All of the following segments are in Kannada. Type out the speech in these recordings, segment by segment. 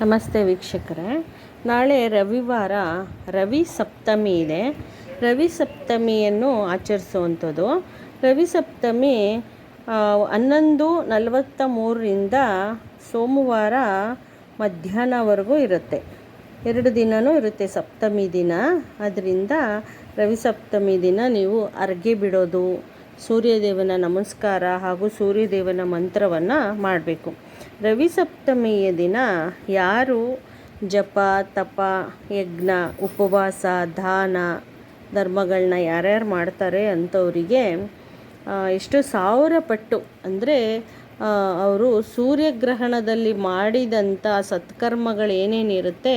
ನಮಸ್ತೆ ವೀಕ್ಷಕರೇ. ನಾಳೆ ರವಿವಾರ ರವಿ ಸಪ್ತಮಿ ಇದೆ. ರವಿ ಸಪ್ತಮಿಯನ್ನು ಆಚರಿಸುವಂಥದ್ದು. ರವಿ ಸಪ್ತಮಿ ಹನ್ನೊಂದು ನಲವತ್ತ ಮೂರರಿಂದ ಸೋಮವಾರ ಮಧ್ಯಾಹ್ನವರೆಗೂ ಇರುತ್ತೆ. ಎರಡು ದಿನವೂ ಇರುತ್ತೆ ಸಪ್ತಮಿ ದಿನ. ಅದರಿಂದ ರವಿ ಸಪ್ತಮಿ ದಿನ ನೀವು ಅರ್ಗೆ ಬಿಡೋದು, ಸೂರ್ಯದೇವನ ನಮಸ್ಕಾರ ಹಾಗೂ ಸೂರ್ಯದೇವನ ಮಂತ್ರವನ್ನು ಮಾಡಬೇಕು. ರವಿ ಸಪ್ತಮಿಯ ದಿನ ಯಾರು? ಜಪ, ತಪ, ಯಜ್ಞ, ಉಪವಾಸ, ದಾನ ಧರ್ಮಗಳನ್ನ ಯಾರ್ಯಾರು ಮಾಡ್ತಾರೆ ಅಂಥವರಿಗೆ ಎಷ್ಟು ಸಾವಿರ ಪಟ್ಟು ಅಂದರೆ ಅವರು ಸೂರ್ಯಗ್ರಹಣದಲ್ಲಿ ಮಾಡಿದಂಥ ಸತ್ಕರ್ಮಗಳು ಏನೇನಿರುತ್ತೆ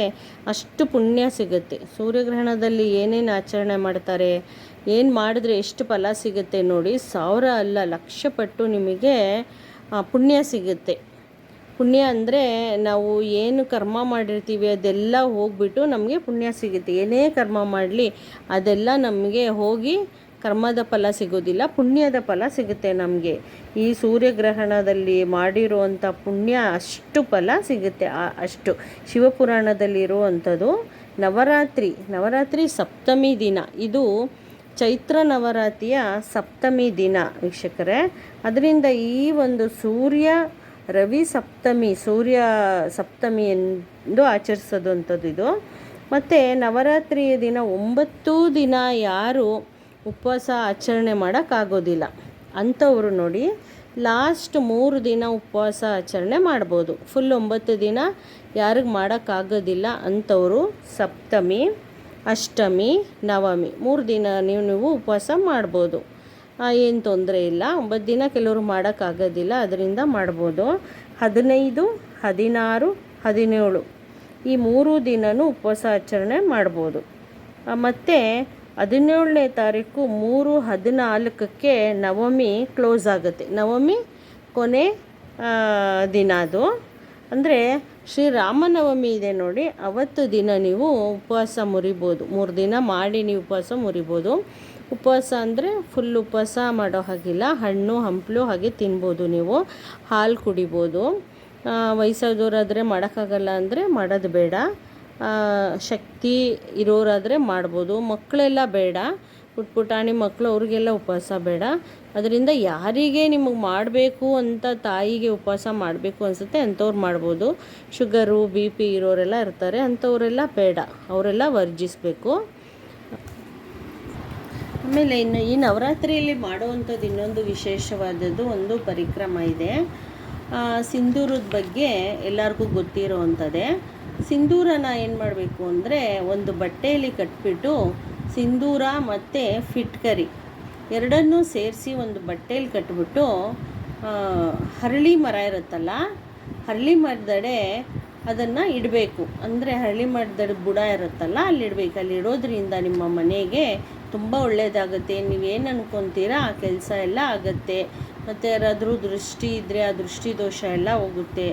ಅಷ್ಟು ಪುಣ್ಯ ಸಿಗುತ್ತೆ. ಸೂರ್ಯಗ್ರಹಣದಲ್ಲಿ ಏನೇನು ಆಚರಣೆ ಮಾಡ್ತಾರೆ, ಏನು ಮಾಡಿದ್ರೆ ಎಷ್ಟು ಫಲ ಸಿಗುತ್ತೆ ನೋಡಿ, ಸಾವಿರ ಅಲ್ಲ, ಲಕ್ಷ ಪಟ್ಟು ನಿಮಗೆ ಪುಣ್ಯ ಸಿಗುತ್ತೆ. ಪುಣ್ಯ ಅಂದರೆ ನಾವು ಏನು ಕರ್ಮ ಮಾಡಿರ್ತೀವಿ ಅದೆಲ್ಲ ಹೋಗ್ಬಿಟ್ಟು ನಮಗೆ ಪುಣ್ಯ ಸಿಗುತ್ತೆ. ಏನೇ ಕರ್ಮ ಮಾಡಲಿ ಅದೆಲ್ಲ ನಮಗೆ ಹೋಗಿ ಕರ್ಮದ ಫಲ ಸಿಗೋದಿಲ್ಲ, ಪುಣ್ಯದ ಫಲ ಸಿಗುತ್ತೆ ನಮಗೆ. ಈ ಸೂರ್ಯಗ್ರಹಣದಲ್ಲಿ ಮಾಡಿರುವಂಥ ಪುಣ್ಯ ಅಷ್ಟು ಫಲ ಸಿಗುತ್ತೆ ಅಷ್ಟು. ಶಿವಪುರಾಣದಲ್ಲಿರುವಂಥದ್ದು ನವರಾತ್ರಿ ನವರಾತ್ರಿ ಸಪ್ತಮಿ ದಿನ. ಇದು ಚೈತ್ರ ನವರಾತ್ರಿಯ ಸಪ್ತಮಿ ದಿನ, ವೀಕ್ಷಕರೇ. ಅದರಿಂದ ಈ ಒಂದು ಸೂರ್ಯ ರವಿ ಸಪ್ತಮಿ, ಸೂರ್ಯ ಸಪ್ತಮಿ ಎಂದು ಆಚರಿಸೋದಂಥದ್ದು ಇದು. ಮತ್ತು ನವರಾತ್ರಿಯ ದಿನ ಒಂಬತ್ತು ದಿನ ಯಾರು ಉಪವಾಸ ಆಚರಣೆ ಮಾಡೋಕ್ಕಾಗೋದಿಲ್ಲ. ಅಂಥವರು ನೋಡಿ, ಲಾಸ್ಟ್ ಮೂರು ದಿನ ಉಪವಾಸ ಆಚರಣೆ ಮಾಡ್ಬೋದು. ಫುಲ್ ಒಂಬತ್ತು ದಿನ ಯಾರಿಗೆ ಮಾಡೋಕ್ಕಾಗೋದಿಲ್ಲ ಅಂಥವರು ಸಪ್ತಮಿ, ಅಷ್ಟಮಿ, ನವಮಿ. ಮೂರು ದಿನ ನೀವು ನೀವು ಉಪವಾಸ ಮಾಡ್ಬೋದು. ಏನು ತೊಂದರೆ ಇಲ್ಲ. ಒಂಬತ್ತು ದಿನ ಕೆಲವರು ಮಾಡೋಕ್ಕಾಗೋದಿಲ್ಲ. ಅದರಿಂದ ಮಾಡ್ಬೋದು. ಹದಿನೈದು, ಹದಿನಾರು, ಹದಿನೇಳು ಈ ಮೂರು ದಿನವೂ ಉಪವಾಸ ಆಚರಣೆ ಮಾಡ್ಬೋದು. ಮತ್ತು ಹದಿನೇಳನೇ ತಾರೀಕು ಮೂರು ಹದಿನಾಲ್ಕಕ್ಕೆ ನವಮಿ ಕ್ಲೋಸ್ ಆಗುತ್ತೆ. ನವಮಿ ಕೊನೆ ದಿನ ಅದು. ಅಂದರೆ ಶ್ರೀರಾಮನವಮಿ ಇದೆ ನೋಡಿ. ಅವತ್ತು ದಿನ ನೀವು ಉಪವಾಸ ಮುರಿಬೋದು. ಮೂರು ದಿನ ಮಾಡಿ ನೀವು ಉಪವಾಸ ಮುರಿಬೋದು. ಉಪವಾಸ ಅಂದರೆ ಫುಲ್ ಉಪವಾಸ ಮಾಡೋ ಹಾಗಿಲ್ಲ. ಹಣ್ಣು, ಹಂಪಲು ಹಾಗೆ ತಿನ್ಬೋದು ನೀವು. ಹಾಲು ಕುಡಿಬೋದು. ವಯಸ್ಸಾದವರಾದರೆ ಮಾಡೋಕ್ಕಾಗಲ್ಲ ಅಂದರೆ ಮಾಡೋದು ಬೇಡ. ಶಕ್ತಿ ಇರೋರಾದರೆ ಮಾಡ್ಬೋದು. ಮಕ್ಕಳೆಲ್ಲ ಬೇಡ. ಪುಟ್ ಪುಟಾಣಿ ಮಕ್ಕಳು ಅವ್ರಿಗೆಲ್ಲ ಉಪವಾಸ ಬೇಡ. ಅದರಿಂದ ಯಾರಿಗೆ ನಿಮಗೆ ಮಾಡಬೇಕು ಅಂತ ತಾಯಿಗೆ ಉಪವಾಸ ಮಾಡಬೇಕು ಅನಿಸುತ್ತೆ ಅಂಥವ್ರು ಮಾಡ್ಬೋದು. ಶುಗರು, ಬಿ ಪಿ ಇರೋರೆಲ್ಲ ಇರ್ತಾರೆ. ಅಂಥವರೆಲ್ಲ ಬೇಡ. ಅವರೆಲ್ಲ ವರ್ಜಿಸಬೇಕು. ಆಮೇಲೆ ಇನ್ನು ಈ ನವರಾತ್ರಿಯಲ್ಲಿ ಮಾಡುವಂಥದ್ದು ಇನ್ನೊಂದು ವಿಶೇಷವಾದದ್ದು ಒಂದು ಪರಿಕ್ರಮ ಇದೆ. ಸಿಂಧೂರದ ಬಗ್ಗೆ ಎಲ್ಲರಿಗೂ ಗೊತ್ತಿರೋವಂಥದ್ದೇ. ಸಿಂಧೂರನ ಏನು ಮಾಡಬೇಕು ಅಂದರೆ ಒಂದು ಬಟ್ಟೆಯಲ್ಲಿ ಕಟ್ಬಿಟ್ಟು ಸಿಂಧೂರ ಮತ್ತು ಫಿಟ್ಕರಿ ಎರಡನ್ನೂ ಸೇರಿಸಿ ಒಂದು ಬಟ್ಟೆಯಲ್ಲಿ ಕಟ್ಬಿಟ್ಟು ಹರಳಿ ಮರ ಇರುತ್ತಲ್ಲ, ಹರಳಿ ಮರದಡೆ ಅದನ್ನು ಇಡಬೇಕು. ಅಂದರೆ ಹರಳಿ ಮರದಡೆ ಬುಡ ಇರುತ್ತಲ್ಲ, ಅಲ್ಲಿ ಇಡಬೇಕು. ಅಲ್ಲಿ ಇಡೋದ್ರಿಂದ ನಿಮ್ಮ ಮನೆಗೆ ತುಂಬ ಒಳ್ಳೆಯದಾಗುತ್ತೆ ನೀವೇನು ಅನ್ಕೊತೀರಾ ಆ ಕೆಲಸ ಎಲ್ಲ ಆಗುತ್ತೆ. ಮತ್ತು ಯಾರಾದರೂ ದೃಷ್ಟಿ ಇದ್ದರೆ ಆ ದೃಷ್ಟಿ ದೋಷ ಎಲ್ಲ ಹೋಗುತ್ತೆ.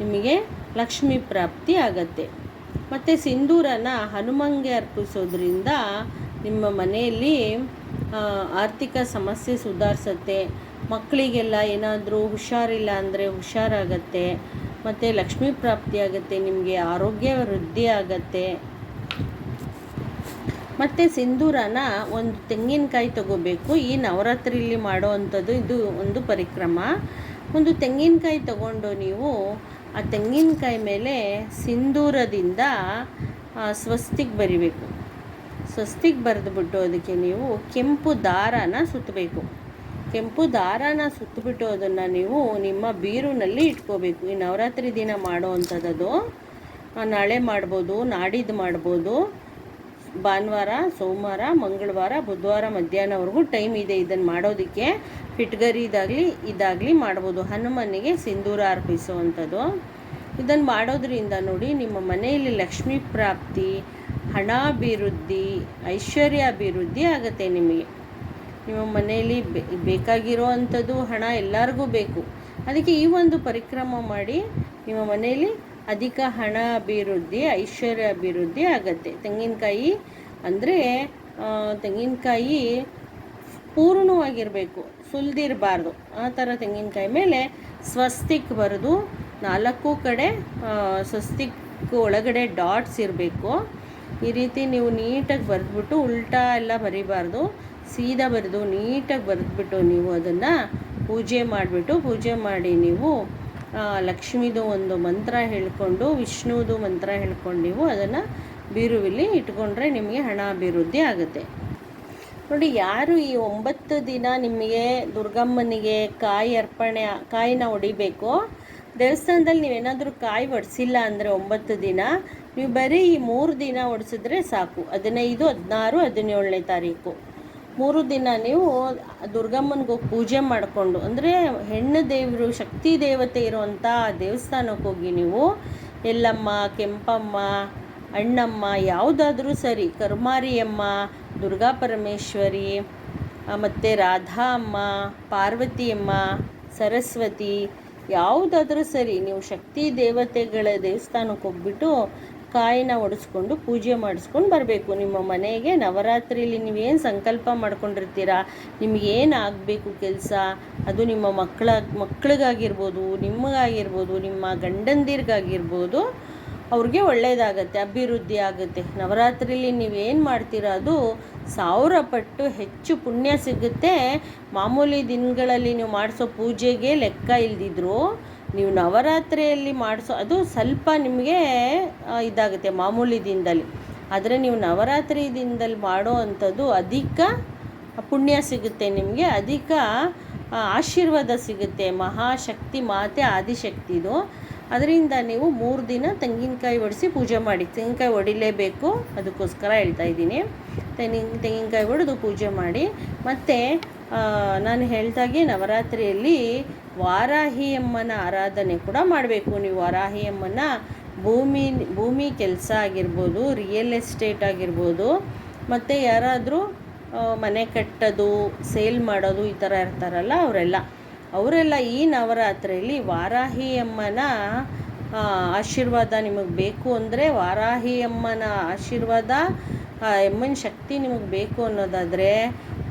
ನಿಮಗೆ ಲಕ್ಷ್ಮಿ ಪ್ರಾಪ್ತಿ ಆಗತ್ತೆ. ಮತ್ತು ಸಿಂಧೂರನ ಹನುಮಂಗೆ ಅರ್ಪಿಸೋದ್ರಿಂದ ನಿಮ್ಮ ಮನೆಯಲ್ಲಿ ಆರ್ಥಿಕ ಸಮಸ್ಯೆ ಸುಧಾರಿಸುತ್ತೆ. ಮಕ್ಕಳಿಗೆಲ್ಲ ಏನಾದರೂ ಹುಷಾರಿಲ್ಲ ಅಂದರೆ ಹುಷಾರಾಗತ್ತೆ. ಮತ್ತು ಲಕ್ಷ್ಮೀ ಪ್ರಾಪ್ತಿ ಆಗುತ್ತೆ. ನಿಮಗೆ ಆರೋಗ್ಯ ವೃದ್ಧಿ ಆಗತ್ತೆ. ಮತ್ತು ಸಿಂಧೂರನ ಒಂದು ತೆಂಗಿನಕಾಯಿ ತಗೋಬೇಕು. ಈ ನವರಾತ್ರಿಲಿ ಮಾಡೋ ಅಂಥದ್ದು ಇದು ಒಂದು ಪರಿಕ್ರಮ. ಒಂದು ತೆಂಗಿನಕಾಯಿ ತಗೊಂಡು ನೀವು ಆ ತೆಂಗಿನಕಾಯಿ ಮೇಲೆ ಸಿಂಧೂರದಿಂದ ಸ್ವಸ್ತಿಗೆ ಬರಿಬೇಕು. ಸ್ವಸ್ತಿಗೆ ಬರೆದುಬಿಟ್ಟು ಅದಕ್ಕೆ ನೀವು ಕೆಂಪು ದಾರಾನ ಸುತ್ತಬೇಕು ಕೆಂಪು ದಾರಾನ ಸುತ್ತಬಿಟ್ಟು ಅದನ್ನು ನೀವು ನಿಮ್ಮ ಬೀರುನಲ್ಲಿ ಇಟ್ಕೋಬೇಕು. ಈ ನವರಾತ್ರಿ ದಿನ ಮಾಡುವಂಥದ್ದು ನಾಳೆ ಮಾಡ್ಬೋದು, ನಾಡಿದ್ದು ಮಾಡ್ಬೋದು. ಭಾನುವಾರ, ಸೋಮವಾರ, ಮಂಗಳವಾರ, ಬುಧವಾರ ಮಧ್ಯಾಹ್ನವರೆಗೂ ಟೈಮ್ ಇದೆ ಇದನ್ನು ಮಾಡೋದಕ್ಕೆ. ಫಿಟ್ಗರಿದಾಗಲಿ ಇದಾಗಲಿ ಮಾಡ್ಬೋದು. ಹನುಮನಿಗೆ ಸಿಂಧೂರ ಅರ್ಪಿಸುವಂಥದ್ದು. ಇದನ್ನು ಮಾಡೋದ್ರಿಂದ ನೋಡಿ ನಿಮ್ಮ ಮನೆಯಲ್ಲಿ ಲಕ್ಷ್ಮೀ ಪ್ರಾಪ್ತಿ, ಹಣಾಭಿವೃದ್ಧಿ, ಐಶ್ವರ್ಯಾಭಿವೃದ್ಧಿ ಆಗುತ್ತೆ ನಿಮಗೆ. ನಿಮ್ಮ ಮನೆಯಲ್ಲಿ ಬೆ- ಬೇಕಾಗಿರೋ ಅಂಥದ್ದು ಹಣ ಎಲ್ಲರಿಗೂ ಬೇಕು. ಅದಕ್ಕೆ ಈ ಒಂದು ಪರಿಕ್ರಮ ಮಾಡಿ ನಿಮ್ಮ ಮನೆಯಲ್ಲಿ ಅಧಿಕ ಹಣ ಅಭಿವೃದ್ಧಿ, ಐಶ್ವರ್ಯ ಅಭಿವೃದ್ಧಿ ಆಗತ್ತೆ. ತೆಂಗಿನಕಾಯಿ ಅಂದರೆ ತೆಂಗಿನಕಾಯಿ ಪೂರ್ಣವಾಗಿರಬೇಕು, ಸುಲಿದಿರಬಾರ್ದು. ಆ ಥರ ತೆಂಗಿನಕಾಯಿ ಮೇಲೆ ಸ್ವಸ್ತಿಕ್ ಬರೆದು, ನಾಲ್ಕು ಕಡೆ ಸ್ವಸ್ತಿಕ್ ಒಳಗಡೆ ಡಾಟ್ಸ್ ಇರಬೇಕು. ಈ ರೀತಿ ನೀವು ನೀಟಾಗಿ ಬರೆದ್ಬಿಟ್ಟು ಉಲ್ಟಾ ಎಲ್ಲ ಬರಿಬಾರ್ದು. ಸೀದಾ ಬರೆದು ನೀಟಾಗಿ ಬರೆದ್ಬಿಟ್ಟು ನೀವು ಅದನ್ನು ಪೂಜೆ ಮಾಡಿಬಿಟ್ಟು, ಪೂಜೆ ಮಾಡಿ ನೀವು ಲಕ್ಷ್ಮಿದು ಒಂದು ಮಂತ್ರ ಹೇಳ್ಕೊಂಡು ವಿಷ್ಣುವುದು ಮಂತ್ರ ಹೇಳ್ಕೊಂಡು ನೀವು ಅದನ್ನು ಬೀರುವಿಲಿ ಇಟ್ಕೊಂಡ್ರೆ ನಿಮಗೆ ಹಣ ಅಭಿವೃದ್ಧಿ ಆಗುತ್ತೆ. ನೋಡಿ, ಯಾರು ಈ ಒಂಬತ್ತು ದಿನ ನಿಮಗೆ ದುರ್ಗಮ್ಮನಿಗೆ ಕಾಯಿ ಅರ್ಪಣೆ, ಕಾಯಿನ ಹೊಡಿಬೇಕೋ, ದೇವಸ್ಥಾನದಲ್ಲಿ ನೀವೇನಾದರೂ ಕಾಯಿ ಒಡಿಸಿಲ್ಲ ಅಂದರೆ ಒಂಬತ್ತು ದಿನ, ನೀವು ಬರೀ ಈ ಮೂರು ದಿನ ಒಡಿಸಿದ್ರೆ ಸಾಕು. ಹದಿನೈದು, ಹದಿನಾರು, ಹದಿನೇಳನೇ ತಾರೀಕು. ಮೂರು ದಿನ ನೀವು ದುರ್ಗಮ್ಮನಿಗೆ ಪೂಜೆ ಮಾಡಿಕೊಂಡು, ಅಂದರೆ ಹೆಣ್ಣು ದೇವರು, ಶಕ್ತಿ ದೇವತೆ ಇರುವಂಥ ದೇವಸ್ಥಾನಕ್ಕೆ ಹೋಗಿ ನೀವು ಎಲ್ಲಮ್ಮ, ಕೆಂಪಮ್ಮ, ಅಣ್ಣಮ್ಮ, ಯಾವುದಾದ್ರೂ ಸರಿ, ಕರ್ಮಾರಿಯಮ್ಮ, ದುರ್ಗಾ ಪರಮೇಶ್ವರಿ ಮತ್ತು ರಾಧಾ ಅಮ್ಮ ಪಾರ್ವತಿಯಮ್ಮ, ಸರಸ್ವತಿ, ಯಾವುದಾದ್ರೂ ಸರಿ, ನೀವು ಶಕ್ತಿ ದೇವತೆಗಳ ದೇವಸ್ಥಾನಕ್ಕೆ ಹೋಗ್ಬಿಟ್ಟು ಕಾಯಿನ ಒಡಿಸ್ಕೊಂಡು ಪೂಜೆ ಮಾಡಿಸ್ಕೊಂಡು ಬರಬೇಕು. ನಿಮ್ಮ ಮನೆಗೆ ನವರಾತ್ರಿಲಿ ನೀವೇನು ಸಂಕಲ್ಪ ಮಾಡ್ಕೊಂಡಿರ್ತೀರಾ? ನಿಮಗೇನು ಆಗಬೇಕು ಕೆಲಸ? ಅದು ನಿಮ್ಮ ಮಕ್ಕಳ, ಮಕ್ಕಳಿಗಾಗಿರ್ಬೋದು, ನಿಮಗಾಗಿರ್ಬೋದು, ನಿಮ್ಮ ಗಂಡಂದಿರ್ಗಾಗಿರ್ಬೋದು, ಅವ್ರಿಗೆ ಒಳ್ಳೆಯದಾಗತ್ತೆ ಅಭಿವೃದ್ಧಿ ಆಗುತ್ತೆ. ನವರಾತ್ರಿಲಿ ನೀವೇನು ಮಾಡ್ತೀರಾ? ಅದು ಸಾವಿರ ಪಟ್ಟು ಹೆಚ್ಚು ಪುಣ್ಯ ಸಿಗುತ್ತೆ. ಮಾಮೂಲಿ ದಿನಗಳಲ್ಲಿ ನೀವು ಮಾಡಿಸೋ ಪೂಜೆಗೆ ಲೆಕ್ಕ ಇಲ್ದಿದ್ರು ನೀವು ನವರಾತ್ರಿಯಲ್ಲಿ ಮಾಡಿಸೋ, ಅದು ಸ್ವಲ್ಪ ನಿಮಗೆ ಇದಾಗುತ್ತೆ ಮಾಮೂಲಿ ದಿನದಲ್ಲಿ. ಆದರೆ ನೀವು ನವರಾತ್ರಿ ದಿನದಲ್ಲಿ ಮಾಡೋ ಅಂಥದ್ದು ಅಧಿಕ ಪುಣ್ಯ ಸಿಗುತ್ತೆ ನಿಮಗೆ, ಅಧಿಕ ಆಶೀರ್ವಾದ ಸಿಗುತ್ತೆ. ಮಹಾಶಕ್ತಿ ಮಾತೆ ಆದಿಶಕ್ತಿದು ಅದರಿಂದ ನೀವು ಮೂರು ದಿನ ತೆಂಗಿನಕಾಯಿ ಒಡಿಸಿ ಪೂಜೆ ಮಾಡಿ. ತೆಂಗಿನಕಾಯಿ ಒಡಿಲೇಬೇಕು. ಅದಕ್ಕೋಸ್ಕರ ಹೇಳ್ತಾ ಇದ್ದೀನಿ. ತೆಂಗಿನ ತೆಂಗಿನಕಾಯಿ ಒಡೆದು ಪೂಜೆ ಮಾಡಿ. ಮತ್ತು ನಾನು ಹೇಳ್ದಾಗೆ ನವರಾತ್ರಿಯಲ್ಲಿ ವಾರಾಹಿ ಅಮ್ಮನ ಆರಾಧನೆ ಕೂಡ ಮಾಡಬೇಕು. ನೀವು ವಾರಾಹಿ ಅಮ್ಮನ ಭೂಮಿ ಭೂಮಿ ಕೆಲಸ ಆಗಿರ್ಬೋದು ರಿಯಲ್ ಎಸ್ಟೇಟ್ ಆಗಿರ್ಬೋದು, ಮತ್ತು ಯಾರಾದರೂ ಮನೆ ಕಟ್ಟೋದು ಸೇಲ್ ಮಾಡೋದು ಈ ಥರ ಇರ್ತಾರಲ್ಲ ಅವರೆಲ್ಲ. ಅವರೆಲ್ಲ ಈ ನವರಾತ್ರಿಯಲ್ಲಿ ವಾರಾಹಿ ಅಮ್ಮನ ಆಶೀರ್ವಾದ ನಿಮಗೆ ಬೇಕು ಅಂದರೆ ವಾರಾಹಿ ಅಮ್ಮನ ಆಶೀರ್ವಾದ ಅಮ್ಮನ ಶಕ್ತಿ ನಿಮಗೆ ಬೇಕು ಅನ್ನೋದಾದರೆ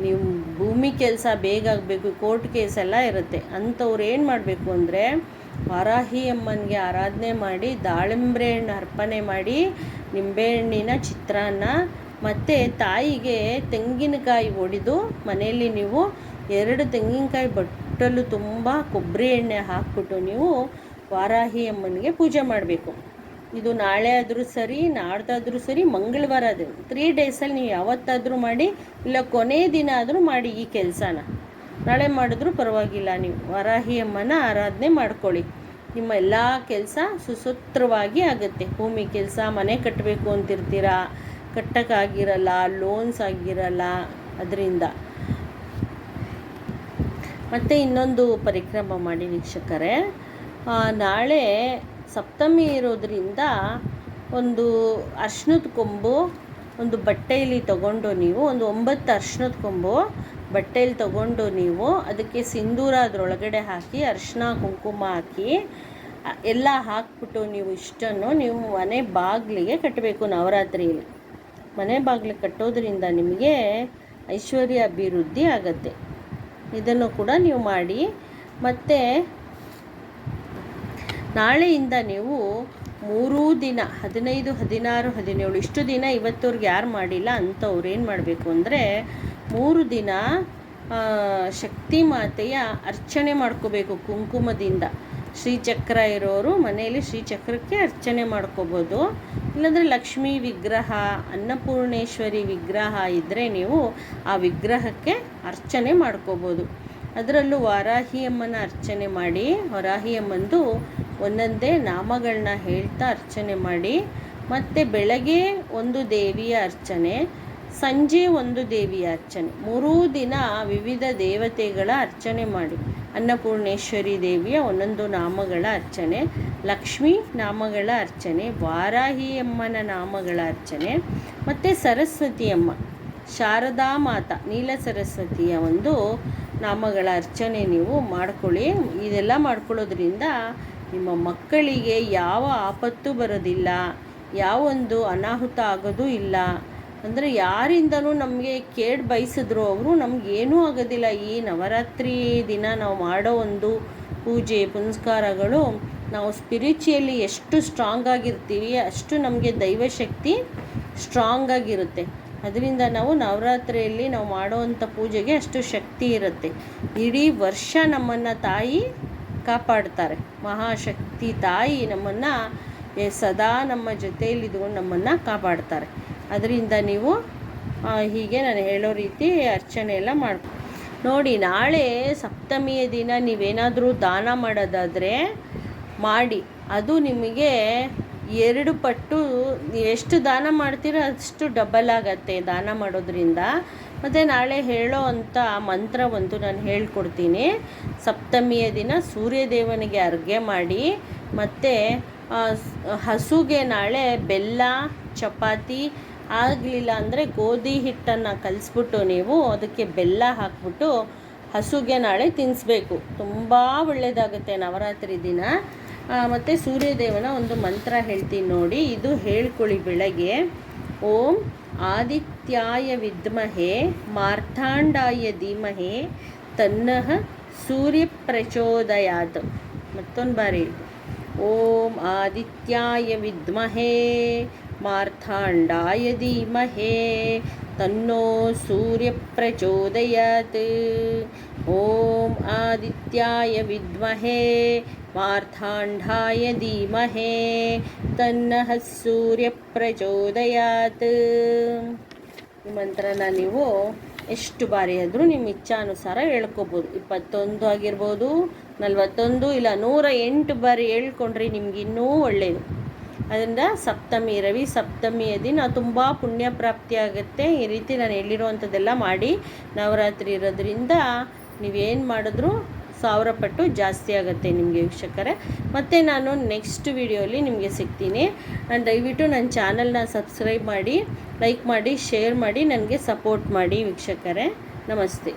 ನೀವು ಭೂಮಿ ಕೆಲಸ ಬೇಗ ಆಗಬೇಕು, ಕೋರ್ಟ್ ಕೇಸ್ ಎಲ್ಲ ಇರುತ್ತೆ. ಅಂಥವ್ರು ಏನು ಮಾಡಬೇಕು ಅಂದರೆ ವಾರಾಹಿ ಅಮ್ಮನಿಗೆ ಆರಾಧನೆ ಮಾಡಿ ದಾಳಿಂಬೆ ಹಣ್ಣು ಅರ್ಪಣೆ ಮಾಡಿ ನಿಂಬೆಹಣ್ಣಿನ ಚಿತ್ರಾನ್ನ ಮತ್ತು ತಾಯಿಗೆ ತೆಂಗಿನಕಾಯಿ ಒಡೆದು ಮನೆಯಲ್ಲಿ ನೀವು ಎರಡು ತೆಂಗಿನಕಾಯಿ ಬಟ್ಟಲು ತುಂಬ ಕೊಬ್ಬರಿ ಎಣ್ಣೆ ಹಾಕ್ಬಿಟ್ಟು ನೀವು ವಾರಾಹಿ ಅಮ್ಮನಿಗೆ ಪೂಜೆ ಮಾಡಬೇಕು. ಇದು ನಾಳೆ ಆದರೂ ಸರಿ, ನಾಡ್ದಾದರೂ ಸರಿ, ಮಂಗಳವಾರ ಅದು ತ್ರೀ ಡೇಸಲ್ಲಿ ನೀವು ಯಾವತ್ತಾದರೂ ಮಾಡಿ, ಇಲ್ಲ ಕೊನೆ ದಿನ ಆದರೂ ಮಾಡಿ ಈ ಕೆಲಸನ. ನಾಳೆ ಮಾಡಿದ್ರೂ ಪರವಾಗಿಲ್ಲ ನೀವು. ವರಾಹಿ ಅಮ್ಮನ ಆರಾಧನೆ ಮಾಡ್ಕೊಳ್ಳಿ. ನಿಮ್ಮ ಎಲ್ಲ ಕೆಲಸ ಸುಸೂತ್ರವಾಗಿ ಆಗುತ್ತೆ. ಭೂಮಿ ಕೆಲಸ, ಮನೆ ಕಟ್ಟಬೇಕು ಅಂತಿರ್ತೀರಾ? ಕಟ್ಟಕ್ಕಾಗಿರಲ್ಲ ಲೋನ್ಸ್ ಆಗಿರಲ್ಲ, ಅದರಿಂದ. ಮತ್ತು ಇನ್ನೊಂದು ಪರಿಕ್ರಮ ಮಾಡಿ ವೀಕ್ಷಕರೇ. ನಾಳೆ ಸಪ್ತಮಿ ಇರೋದರಿಂದ ಒಂದು ಅರ್ಶಿನದ ಕೊಂಬು, ಒಂದು ಬಟ್ಟೆಯಲ್ಲಿ ತಗೊಂಡು ನೀವು, ಒಂದು ಒಂಬತ್ತು ಅರ್ಶಿನದ ಕೊಂಬು ಬಟ್ಟೆಯಲ್ಲಿ ತಗೊಂಡು ನೀವು ಅದಕ್ಕೆ ಸಿಂಧೂರ ಅದರೊಳಗಡೆ ಹಾಕಿ, ಅರ್ಶಿನ, ಕುಂಕುಮ ಹಾಕಿ ಎಲ್ಲ ಹಾಕ್ಬಿಟ್ಟು ನೀವು ಇಷ್ಟನ್ನು ನೀವು ಮನೆ ಬಾಗಿಲಿಗೆ ಕಟ್ಟಬೇಕು ನವರಾತ್ರಿಯಲ್ಲಿ. ಮನೆ ಬಾಗಿಲು ಕಟ್ಟೋದ್ರಿಂದ ನಿಮಗೆ ಐಶ್ವರ್ಯ ಅಭಿವೃದ್ಧಿ ಆಗತ್ತೆ. ಇದನ್ನು ಕೂಡ ನೀವು ಮಾಡಿ. ಮತ್ತು ನಾಳೆಯಿಂದ ನೀವು ಮೂರೂ ದಿನ, ಹದಿನೈದು, ಹದಿನಾರು, ಹದಿನೇಳು, ಇಷ್ಟು ದಿನ ಇವತ್ತವ್ರಿಗೆ ಯಾರು ಮಾಡಿಲ್ಲ, ಅಂಥವ್ರು ಏನು ಮಾಡಬೇಕು ಅಂದರೆ ಮೂರು ದಿನ ಶಕ್ತಿ ಮಾತೆಯ ಅರ್ಚನೆ ಮಾಡ್ಕೋಬೇಕು ಕುಂಕುಮದಿಂದ. ಶ್ರೀಚಕ್ರ ಇರೋರು ಮನೆಯಲ್ಲಿ ಶ್ರೀಚಕ್ರಕ್ಕೆ ಅರ್ಚನೆ ಮಾಡ್ಕೋಬೋದು. ಇಲ್ಲಾಂದರೆ ಲಕ್ಷ್ಮೀ ವಿಗ್ರಹ, ಅನ್ನಪೂರ್ಣೇಶ್ವರಿ ವಿಗ್ರಹ ಇದ್ದರೆ ನೀವು ಆ ವಿಗ್ರಹಕ್ಕೆ ಅರ್ಚನೆ ಮಾಡ್ಕೋಬೋದು. ಅದರಲ್ಲೂ ವಾರಾಹಿ ಅಮ್ಮನ ಅರ್ಚನೆ ಮಾಡಿ ವರಾಹಿ ಅಮ್ಮಂದು ಒಂದೊಂದೇ ನಾಮಗಳನ್ನ ಹೇಳ್ತಾ ಅರ್ಚನೆ ಮಾಡಿ, ಮತ್ತು ಬೆಳಗ್ಗೆ ಒಂದು ದೇವಿಯ ಅರ್ಚನೆ, ಸಂಜೆ ಒಂದು ದೇವಿಯ ಅರ್ಚನೆ, ಮೂರೂ ದಿನ ವಿವಿಧ ದೇವತೆಗಳ ಅರ್ಚನೆ ಮಾಡಿ. ಅನ್ನಪೂರ್ಣೇಶ್ವರಿ ದೇವಿಯ ಒಂದೊಂದು ನಾಮಗಳ ಅರ್ಚನೆ, ಲಕ್ಷ್ಮೀ ನಾಮಗಳ ಅರ್ಚನೆ ವಾರಾಹಿ ಅಮ್ಮನ ನಾಮಗಳ ಅರ್ಚನೆ, ಮತ್ತು ಸರಸ್ವತಿ ಅಮ್ಮ ಶಾರದಾ ಮಾತಾ, ನೀಲ ಸರಸ್ವತಿಯ ಒಂದು ನಾಮಗಳ ಅರ್ಚನೆ ನೀವು ಮಾಡ್ಕೊಳ್ಳಿ. ಇದೆಲ್ಲ ಮಾಡ್ಕೊಳ್ಳೋದ್ರಿಂದ ನಿಮ್ಮ ಮಕ್ಕಳಿಗೆ ಯಾವ ಆಪತ್ತು ಬರೋದಿಲ್ಲ, ಯಾವೊಂದು ಅನಾಹುತ ಆಗೋದೂ ಇಲ್ಲ. ಅಂದರೆ ಯಾರಿಂದಲೂ ನಮಗೆ ಕೇಡು ಬಯಸಿದ್ರು ಅವರು ನಮಗೇನೂ ಆಗೋದಿಲ್ಲ. ಈ ನವರಾತ್ರಿ ದಿನ ನಾವು ಮಾಡೋ ಒಂದು ಪೂಜೆ, ಪುನಸ್ಕಾರಗಳು, ನಾವು ಸ್ಪಿರಿಚುಯಲಿ ಎಷ್ಟು ಸ್ಟ್ರಾಂಗ್ ಆಗಿರ್ತೀವಿ, ಅಷ್ಟು ನಮಗೆ ದೈವಶಕ್ತಿ ಸ್ಟ್ರಾಂಗ್ ಆಗಿರುತ್ತೆ. ಅದರಿಂದ ನಾವು ನವರಾತ್ರಿಯಲ್ಲಿ ನಾವು ಮಾಡೋವಂಥ ಪೂಜೆಗೆ ಅಷ್ಟು ಶಕ್ತಿ ಇರುತ್ತೆ. ಇಡೀ ವರ್ಷ ನಮ್ಮನ್ನು ತಾಯಿ ಕಾಪಾಡ್ತಾರೆ. ಮಹಾಶಕ್ತಿ ತಾಯಿ ನಮ್ಮನ್ನು ಸದಾ ನಮ್ಮ ಜೊತೆಯಲ್ಲಿ ಇದ್ಕೊಂಡು ನಮ್ಮನ್ನು ಕಾಪಾಡ್ತಾರೆ. ಅದರಿಂದ ನೀವು ಹೀಗೆ ನಾನು ಹೇಳೋ ರೀತಿ ಅರ್ಚನೆ ಎಲ್ಲ ಮಾಡ್ಕೊ, ನೋಡಿ ನಾಳೆ ಸಪ್ತಮಿಯ ದಿನ ನೀವೇನಾದರೂ ದಾನ ಮಾಡೋದಾದರೆ ಮಾಡಿ, ಅದು ನಿಮಗೆ ಎರಡು ಪಟ್ಟು ಎಷ್ಟು ದಾನ ಮಾಡ್ತೀರೋ ಅಷ್ಟು ಡಬಲ್ ಆಗತ್ತೆ ದಾನ ಮಾಡೋದ್ರಿಂದ. ಮತ್ತು ನಾಳೆ ಹೇಳೋ ಅಂಥ ಮಂತ್ರ ಒಂದು ನಾನು ಹೇಳ್ಕೊಡ್ತೀನಿ. ಸಪ್ತಮಿಯ ದಿನ ಸೂರ್ಯದೇವನಿಗೆ ಅರ್ಗೆ ಮಾಡಿ, ಮತ್ತು ಹಸುಗೆ ನಾಳೆ ಬೆಲ್ಲ, ಚಪಾತಿ ಆಗಲಿಲ್ಲ ಅಂದರೆ ಗೋಧಿ ಹಿಟ್ಟನ್ನು ಕಲಿಸ್ಬಿಟ್ಟು ನೀವು ಅದಕ್ಕೆ ಬೆಲ್ಲ ಹಾಕ್ಬಿಟ್ಟು ಹಸುಗೆ ನಾಳೆ ತಿನ್ನಿಸ್ಬೇಕು ತುಂಬ ಒಳ್ಳೆಯದಾಗುತ್ತೆ ನವರಾತ್ರಿ ದಿನ. ಮತ್ತು ಸೂರ್ಯದೇವನ ಒಂದು ಮಂತ್ರ ಹೇಳ್ತೀನಿ ನೋಡಿ. ಇದು ಹೇಳ್ಕೊಳ್ಳಿ ಬೆಳಗ್ಗೆ. ಓಂ ಆದಿತ್ಯಾಯ ವಿದ್ಮಹೆ ಮಾರ್ಥಾಂಡಾಯ ಧೀಮಹೆ ತನ್ನಃ ಸೂರ್ಯ ಪ್ರಚೋದಯಾತ್ ಮತ್ತೊಂದು ಬಾರಿ ಓಂ ಆದಿತ್ಯಾಯ ವಿದ್ಮಹೆ ತನ್ನೋ ಸೂರ್ಯ ಪ್ರಚೋದಯಾತ್ ಓಂ ಆದಿತ್ಯಾಯ ವಿದ್ಮಹೇ, ಮಾರ್ಥಾಂಡಾಯ ಧೀಮಹೇ ತನ್ನಹ ಸೂರ್ಯ ಪ್ರಚೋದಯಾತ್ ಈ ಮಂತ್ರನ ನೀವು ಎಷ್ಟು ಬಾರಿ ಆದರೂ ನಿಮ್ಮ ಇಚ್ಛಾನುಸಾರ ಹೇಳ್ಕೊಬೋದು. ಇಪ್ಪತ್ತೊಂದು ಆಗಿರ್ಬೋದು, ನಲವತ್ತೊಂದು, ಇಲ್ಲ ನೂರ ಎಂಟು ಬಾರಿ ಹೇಳ್ಕೊಂಡ್ರೆ ನಿಮ್ಗೆ ಇನ್ನೂ ಒಳ್ಳೆಯದು ಅದರಿಂದ ಸಪ್ತಮಿ ರವಿ ಸಪ್ತಮಿಯ ದಿನ ತುಂಬ ಪುಣ್ಯ ಪ್ರಾಪ್ತಿ ಆಗುತ್ತೆ. ಈ ರೀತಿ ನಾನು ಹೇಳಿರುವಂಥದ್ದೆಲ್ಲ ಮಾಡಿ ನವರಾತ್ರಿ ಇರೋದ್ರಿಂದ ನೀವೇನು ಮಾಡಿದ್ರೂ ಸಾವಿರ ಪಟ್ಟು ಜಾಸ್ತಿ ಆಗುತ್ತೆ ನಿಮಗೆ ವೀಕ್ಷಕರೇ. ಮತ್ತು ನಾನು ನೆಕ್ಸ್ಟ್ ವಿಡಿಯೋಲಿ ನಿಮಗೆ ಸಿಗ್ತೀನಿ. ನಾನು ದಯವಿಟ್ಟು ನನ್ನ ಚಾನಲ್ನ ಸಬ್ಸ್ಕ್ರೈಬ್ ಮಾಡಿ ಲೈಕ್ ಮಾಡಿ ಶೇರ್ ಮಾಡಿ, ನನಗೆ ಸಪೋರ್ಟ್ ಮಾಡಿ ವೀಕ್ಷಕರೇ. ನಮಸ್ತೆ.